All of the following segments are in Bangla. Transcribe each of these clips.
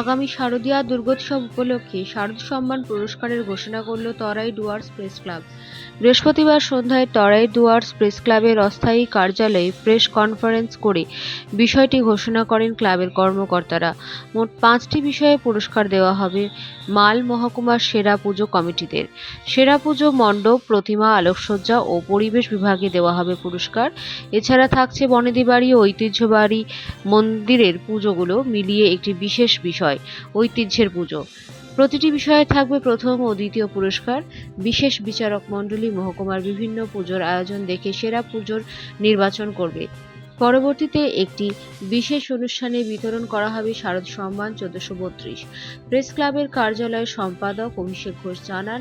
আগামী শারদীয়া দুর্গোৎসব উপলক্ষে শারদ সম্মান পুরস্কারের ঘোষণা করল তরাই ডুয়ার্স প্রেস ক্লাব। বৃহস্পতিবার সন্ধ্যায় তরাই ডুয়ার্স প্রেস ক্লাবের অস্থায়ী কার্যালয়ে প্রেস কনফারেন্স করে বিষয়টি ঘোষণা করেন ক্লাবের কর্মকর্তারা। মোট পাঁচটি বিষয়ে পুরস্কার দেওয়া হবে মাল মহকুমার সেরা পুজো কমিটিদের। সেরা পুজো মণ্ডপ, প্রতিমা, আলোকসজ্জা ও পরিবেশ বিভাগে দেওয়া হবে পুরস্কার। এছাড়া থাকছে বনেদি বাড়ি ও ঐতিহ্যবাড়ি মন্দিরের পুজোগুলো মিলিয়ে একটি বিশেষ বিষয়। ঐতিহ্যের পুজো। প্রতিটি বিষয়ে থাকবে প্রথম ও দ্বিতীয় পুরস্কার। বিশেষ বিচারক মণ্ডলী মহকুমার বিভিন্ন পুজোর আয়োজন দেখে সেরা পুজোর নির্বাচন করবে। পরবর্তীতে একটি বিশেষ অনুষ্ঠানে বিতরণ করা হবে শারদ সম্মান চোদ্দশো বত্রিশ। প্রেস ক্লাবের কার্যালয়ের সম্পাদক অভিষেক ঘোষ জানান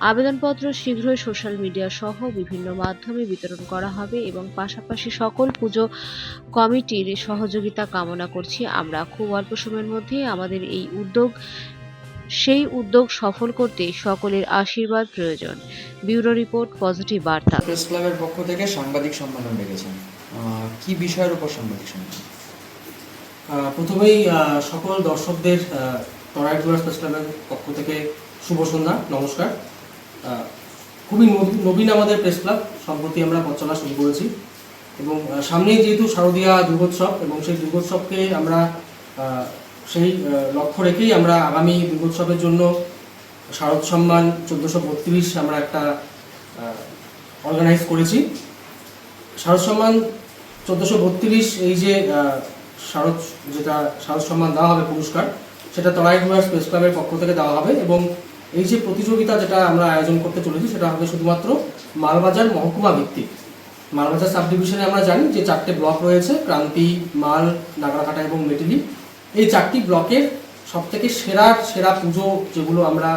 আবেদনপত্র শীঘ্রই সোশ্যাল মিডিয়া সহ বিভিন্ন মাধ্যমে বিতরণ করা হবে এবং পাশাপাশি সকল পুজো কমিটির সহযোগিতা কামনা করছি। আমরা খুব অল্প সময়ের মধ্যে আমাদের এই উদ্যোগ সেই উদ্যোগ সফল করতে সকলের আশীর্বাদ প্রয়োজন। ব্যুরো রিপোর্ট পজিটিভ বার্তা। প্রেস ক্লাবের পক্ষ থেকে সাংবাদিক সম্মেলন আহ, কি বিষয়ের উপর সাংবাদিক সম্মেলন? প্রথমেই সকল দর্শকদের তরাই ডুয়ার্স প্রেস ক্লাবের পক্ষ থেকে শুভ সন্ধ্যা, নমস্কার। খুবই নবী- নবীন আমাদের প্রেস ক্লাব, সম্প্রতি আমরা পথ শুরু করেছি। এবং সামনেই যেহেতু শারদীয়া দুর্গোৎসব, এবং সেই দুর্গোৎসবকে আমরা সেই লক্ষ্য রেখেই আমরা আগামী দুর্গোৎসবের জন্য শারদ সম্মান চোদ্দোশো বত্রিশ আমরা একটা অর্গানাইজ করেছি। শারদ সম্মান চোদ্দোশো বত্রিশ, এই যে শারদ, যেটা শারদ সম্মান দেওয়া হবে পুরস্কার, সেটা তরাই ডুয়ার্স প্রেস ক্লাবের পক্ষ থেকে দেওয়া হবে এবং এই যে প্রতিযোগিতা যেটা আমরা আয়োজন করতে চলেছি, সেটা হবে শুধুমাত্র মালবাজার মহকুমা ভিত্তিক। মালবাজার সাব ডিভিশনে আমরা জানি যে চারটে ব্লক রয়েছে, ক্রান্তি, মাল, নাগরাকাটা এবং মেটিলি। এই চারটি ব্লকের সব থেকে সেরা সেরা পুজো যেগুলো আমরা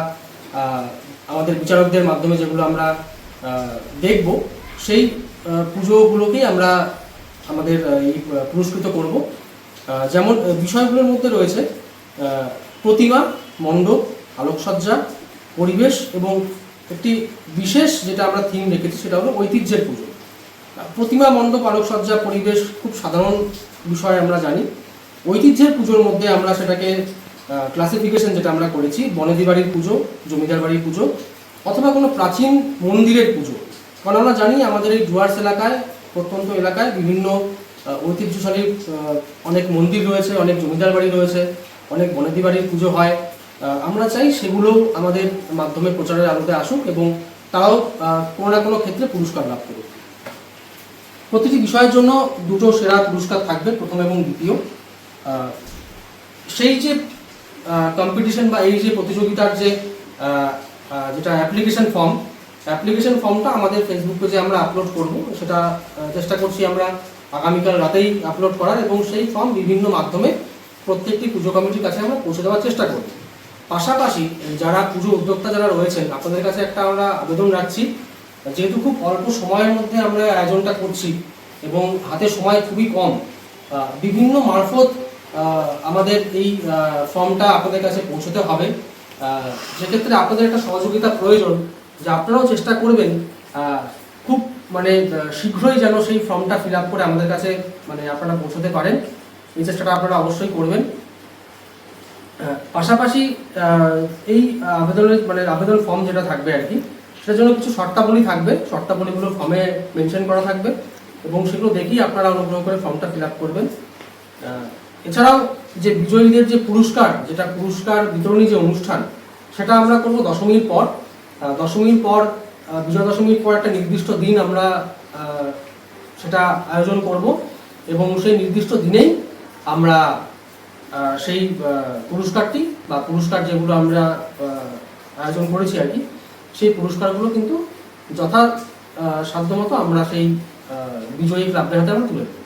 আমাদের বিচারকদের মাধ্যমে যেগুলো আমরা দেখব, সেই পুজোগুলোকেই আমরা আমাদের এই পুরস্কৃত করব। যেমন বিষয়গুলোর মধ্যে রয়েছে প্রতিমা, মণ্ডপ, আলোকসজ্জা, পরিবেশ এবং একটি বিশেষ যেটা আমরা থিম রেখেছি, সেটা হলো ঐতিহ্যের পুজো। প্রতিমা, মণ্ডপ, আলোকসজ্জা, পরিবেশ খুব সাধারণ বিষয় আমরা জানি। ঐতিহ্যের পুজোর মধ্যে আমরা সেটাকে ক্লাসিফিকেশন যেটা আমরা করেছি, বনেদি বাড়ির পুজো, জমিদার বাড়ির পুজো, অথবা কোনো প্রাচীন মন্দিরের পুজো। কারণ আমরা জানি আমাদের এই ডুয়ার্স এলাকায় প্রত্যন্ত এলাকায় বিভিন্ন ঐতিহ্যশালী অনেক মন্দির রয়েছে, অনেক জমিদার বাড়ি রয়েছে, অনেক বনেদি বাড়ির পুজো হয়। আমরা চাই সেগুলো আমাদের মাধ্যমে প্রচারের আলোতে আসুক এবং তারাও কোনো না কোনো ক্ষেত্রে পুরস্কার লাভ করুক। প্রতিটি বিষয়ের জন্য দুটো সেরা পুরস্কার থাকবে, প্রথম এবং দ্বিতীয়। সেই যে কম্পিটিশন বা এই যে প্রতিযোগিতার যে যেটা অ্যাপ্লিকেশন ফর্ম অ্যাপ্লিকেশন ফর্মটা আমাদের ফেসবুক পেজে আমরা আপলোড করব। সেটা চেষ্টা করছি আমরা আগামীকাল রাতেই আপলোড করার এবং সেই ফর্ম বিভিন্ন মাধ্যমে প্রত্যেকটি পুজো কমিটির কাছে আমরা পৌঁছে দেওয়ার চেষ্টা করব। পাশাপাশি, যারা পুজো উদ্যোক্তা যারা রয়েছেন, আপনাদের কাছে একটা আমরা আবেদন রাখছি। যেহেতু খুব অল্প সময়ের মধ্যে আমরা আয়োজনটা করছি এবং হাতে সময় খুবই কম বিভিন্ন মারফত আমাদের এই ফর্মটা আপনাদের কাছে পৌঁছতে হবে। সেক্ষেত্রে আপনাদের একটা সহযোগিতা প্রয়োজন। যে আপনারাও চেষ্টা করবেন খুব মানে শীঘ্রই যেন সেই ফর্মটা ফিল আপ করে আমাদের কাছে মানে আপনারা পৌঁছতে পারেন। এই চেষ্টাটা আপনারা অবশ্যই করবেন। পাশাপাশি এই আবেদনের মানে আবেদন ফর্ম যেটা থাকবে আর কি, সেটার জন্য কিছু শর্তাবলী থাকবে। শর্তাবলীগুলো ফর্মে মেনশন করা থাকবে এবং সেগুলো দেখেই আপনারা অনুগ্রহ করে ফর্মটা ফিল আপ করবেন। এছাড়াও যে বিজয়ীদের যে পুরস্কার, যেটা পুরস্কার বিতরণী যে অনুষ্ঠান, সেটা আমরা করব দশমীর পর। দশমীর পর বিজয়া দশমীর পর একটা নির্দিষ্ট দিন আমরা সেটা আয়োজন করব এবং সেই নির্দিষ্ট দিনেই আমরা সেই পুরস্কারটি বা পুরস্কার যেগুলো আমরা আয়োজন করেছি আর কি, সেই পুরস্কারগুলো কিন্তু যথা সাধ্যমতো আমরা সেই বিজয়ী ক্লাবের হাতে আমরা তুলে দেবো।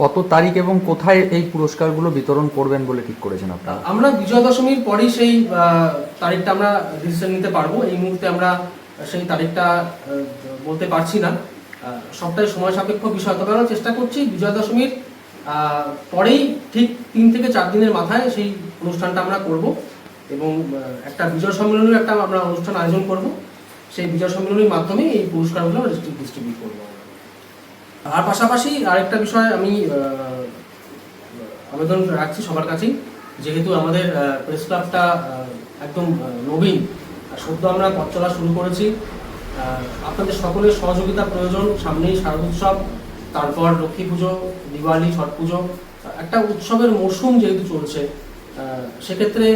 কত তারিখ এবং কোথায় এই পুরস্কারগুলো বিতরণ করবেন বলে ঠিক করেছেন আপনারা? আমরা বিজয়া দশমীর পরেই সেই তারিখটা আমরা ডিসিশন নিতে পারব। এই মুহূর্তে আমরা সেই তারিখটা বলতে পারছি না। সবটাই সময় সাপেক্ষ বিষয়। তবে আমরা চেষ্টা করছি বিজয়া দশমীর পরেই ঠিক তিন থেকে চার দিনের মাথায় সেই অনুষ্ঠানটা আমরা করব। এবং একটা বিজয় সম্মেলনের একটা আমরা অনুষ্ঠান আয়োজন করব। সেই বিজয় সম্মেলনের মাধ্যমে এই পুরস্কারগুলো ডিস্ট্রিবিউট করব আমরা। আর পাশাপাশি আরেকটা বিষয় আমি আবেদন রাখছি সবার কাছেই, যেহেতু আমাদের প্রেস ক্লাবটা একদম নবীন সদ্য আমরা পথ চলা শুরু করেছি আপনাদের সকলের সহযোগিতা প্রয়োজন, সামনেই শারদ উৎসব, তারপর লক্ষ্মী পুজো, দিওয়ালি, ছট পুজো, একটা উৎসবের মরশুম যেহেতু চলছে সেক্ষেত্রে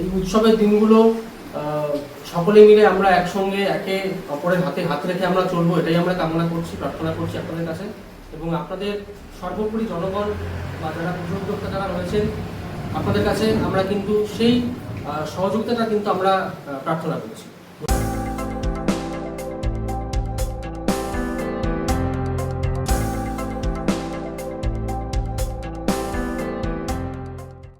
এই উৎসবের দিনগুলো সকলে মিলে আমরা একসঙ্গে একে অপরের হাতে হাত রেখে আমরা চলবো, এটাই আমরা কামনা করছি, প্রার্থনা করছি আপনাদের কাছে। এবং আপনাদের সর্বোপরি জনগণ বা যারা পুজো উদ্যোক্তা যারা রয়েছেন, আপনাদের কাছে আমরা কিন্তু সেই সহযোগিতাটা কিন্তু আমরা প্রার্থনা করছি।